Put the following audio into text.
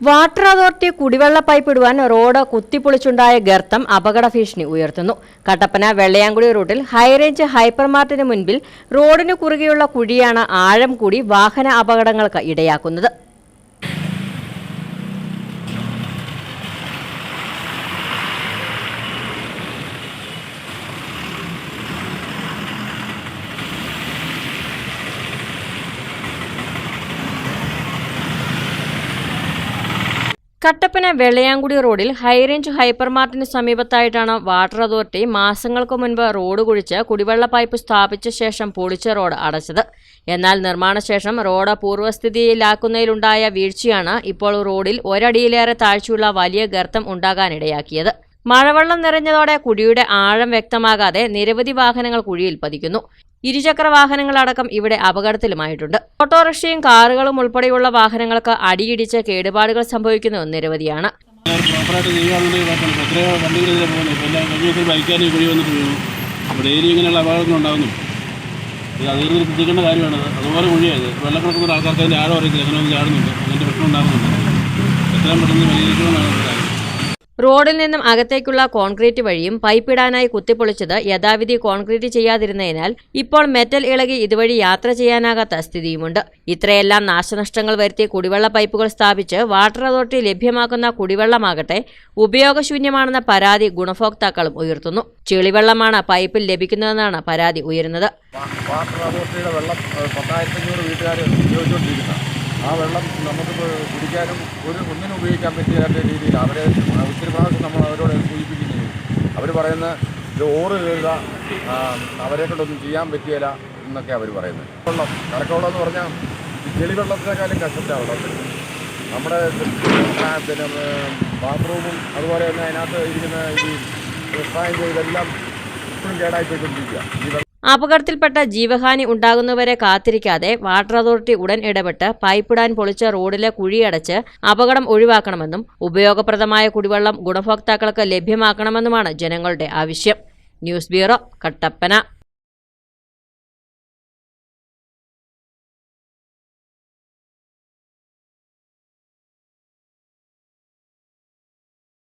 Water authority കുടിവെള്ള pipe ഇടുവാൻ road കുത്തിപ്പൊളിച്ചുണ്ടായ ഗർത്തം അപകട ഭീഷണി ഉയർത്തുന്നു. കട്ടപ്പന വെള്ളയാങ്കുടി റൂട്ടിൽ ഹൈറേഞ്ച് ഹൈപ്പർ മാർട്ടിന് മുൻപിൽ റോഡിന് കുറുകെയുള്ള കുഴിയാണ് ആഴം കൂടി വാഹന അപകടങ്ങൾക്ക് ഇടയാക്കുന്നത്. കട്ടപ്പന വെള്ളയാങ്കുടി റോഡിൽ ഹൈറേഞ്ച് ഹൈപ്പർ മാർട്ടിന് സമീപത്തായിട്ടാണ് വാട്ടർ അതോറിറ്റി മാസങ്ങൾക്ക് മുൻപ് റോഡ് കുഴിച്ച് കുടിവെള്ള പൈപ്പ് സ്ഥാപിച്ച ശേഷം പൊളിച്ച റോഡ് അടച്ചത്. എന്നാൽ നിർമ്മാണശേഷം റോഡ് പൂർവസ്ഥിതിയിലാക്കുന്നതിലുണ്ടായ വീഴ്ചയാണ് ഇപ്പോൾ റോഡിൽ ഒരടിയിലേറെ താഴ്ചയുള്ള വലിയ ഗർത്തം ഉണ്ടാകാനിടയാക്കിയത്. മഴവെള്ളം നിറഞ്ഞതോടെ കുഴിയുടെ ആഴം വ്യക്തമാകാതെ നിരവധി വാഹനങ്ങൾ കുഴിയിൽ പതിക്കുന്നു. ഇരുചക്ര വാഹനങ്ങളടക്കം ഇവിടെ അപകടത്തിലുമായിട്ടുണ്ട്. ഓട്ടോറിക്ഷയും കാറുകളും ഉൾപ്പെടെയുള്ള വാഹനങ്ങൾക്ക് അടിയിടിച്ച് കേടുപാടുകൾ സംഭവിക്കുന്നത് നിരവധിയാണ്. ഇത് അധികൃതർ ശ്രദ്ധിക്കേണ്ട കാര്യമാണ് അതുപോലെ കുഴിയായത് വെള്ളം കിടക്കുന്ന ആൾക്കാർക്ക് അതിന്റെ ആഴം അറിയത്തില്ല. അങ്ങനെ ചാടുന്നുണ്ട്. അങ്ങനത്തെ പ്രശ്നം ഉണ്ടാകുന്നുണ്ട്. എത്രയും പെട്ടെന്ന് കാര്യം റോഡിൽ നിന്നും അകത്തേക്കുള്ള കോൺക്രീറ്റ് വഴിയും പൈപ്പിടാനായി കുത്തിപ്പൊളിച്ചത് യഥാവിധി കോൺക്രീറ്റ് ചെയ്യാതിരുന്നതിനാൽ ഇപ്പോൾ മെറ്റൽ ഇളകി ഇതുവഴി യാത്ര ചെയ്യാനാകാത്ത സ്ഥിതിയുമുണ്ട്. ഇത്രയെല്ലാം നാശനഷ്ടങ്ങൾ വരുത്തി കുടിവെള്ള പൈപ്പുകൾ സ്ഥാപിച്ച് വാട്ടർ അതോറിറ്റി ലഭ്യമാക്കുന്ന കുടിവെള്ളമാകട്ടെ ഉപയോഗശൂന്യമാണെന്ന പരാതി ഗുണഭോക്താക്കളും ഉയർത്തുന്നു. ചെളിവെള്ളമാണ് പൈപ്പിൽ ലഭിക്കുന്നതെന്നാണ് പരാതി ഉയരുന്നത്. വാട്ടർ അതോറിറ്റിയുടെ വെള്ളം ആ വെള്ളം നമുക്കിപ്പോൾ കുടിക്കാനും ഒരു ഒന്നിനും ഉപയോഗിക്കാൻ പറ്റിയാത്ത രീതിയിൽ അവരെ ഒത്തിരി പ്രാവശ്യം നമ്മൾ അവരോട് സൂചിപ്പിക്കുകയും അവർ പറയുന്ന ഇത് ഓറ് കയറുക അവരെ കൊണ്ടൊന്നും ചെയ്യാൻ പറ്റിയല്ല എന്നൊക്കെ അവർ പറയുന്നത്. വെള്ളം കടക്കവെള്ളം എന്ന് പറഞ്ഞാൽ ചെളിവെള്ളത്തിനേക്കാളും കഷ്ടത്തിലാണ് വെള്ളത്തിൽ നമ്മുടെ പിന്നെ ബാത്റൂമും അതുപോലെ തന്നെ അതിനകത്ത് ഇരിക്കുന്ന ഈ വ്യവസായം ഇതെല്ലാം ഇപ്പോഴും കേടായി പോയിക്കൊണ്ടിരിക്കുക ഈ അപകടത്തിൽപ്പെട്ട ജീവഹാനി ഉണ്ടാകുന്നവരെ കാത്തിരിക്കാതെ വാട്ടർ അതോറിറ്റി ഉടൻ ഇടപെട്ട് പൈപ്പിടാൻ പൊളിച്ച റോഡിലെ കുഴിയടച്ച് അപകടം ഒഴിവാക്കണമെന്നും ഉപയോഗപ്രദമായ കുടിവെള്ളം ഗുണഭോക്താക്കൾക്ക് ലഭ്യമാക്കണമെന്നുമാണ് ജനങ്ങളുടെ ആവശ്യം. News bureau Kattappana.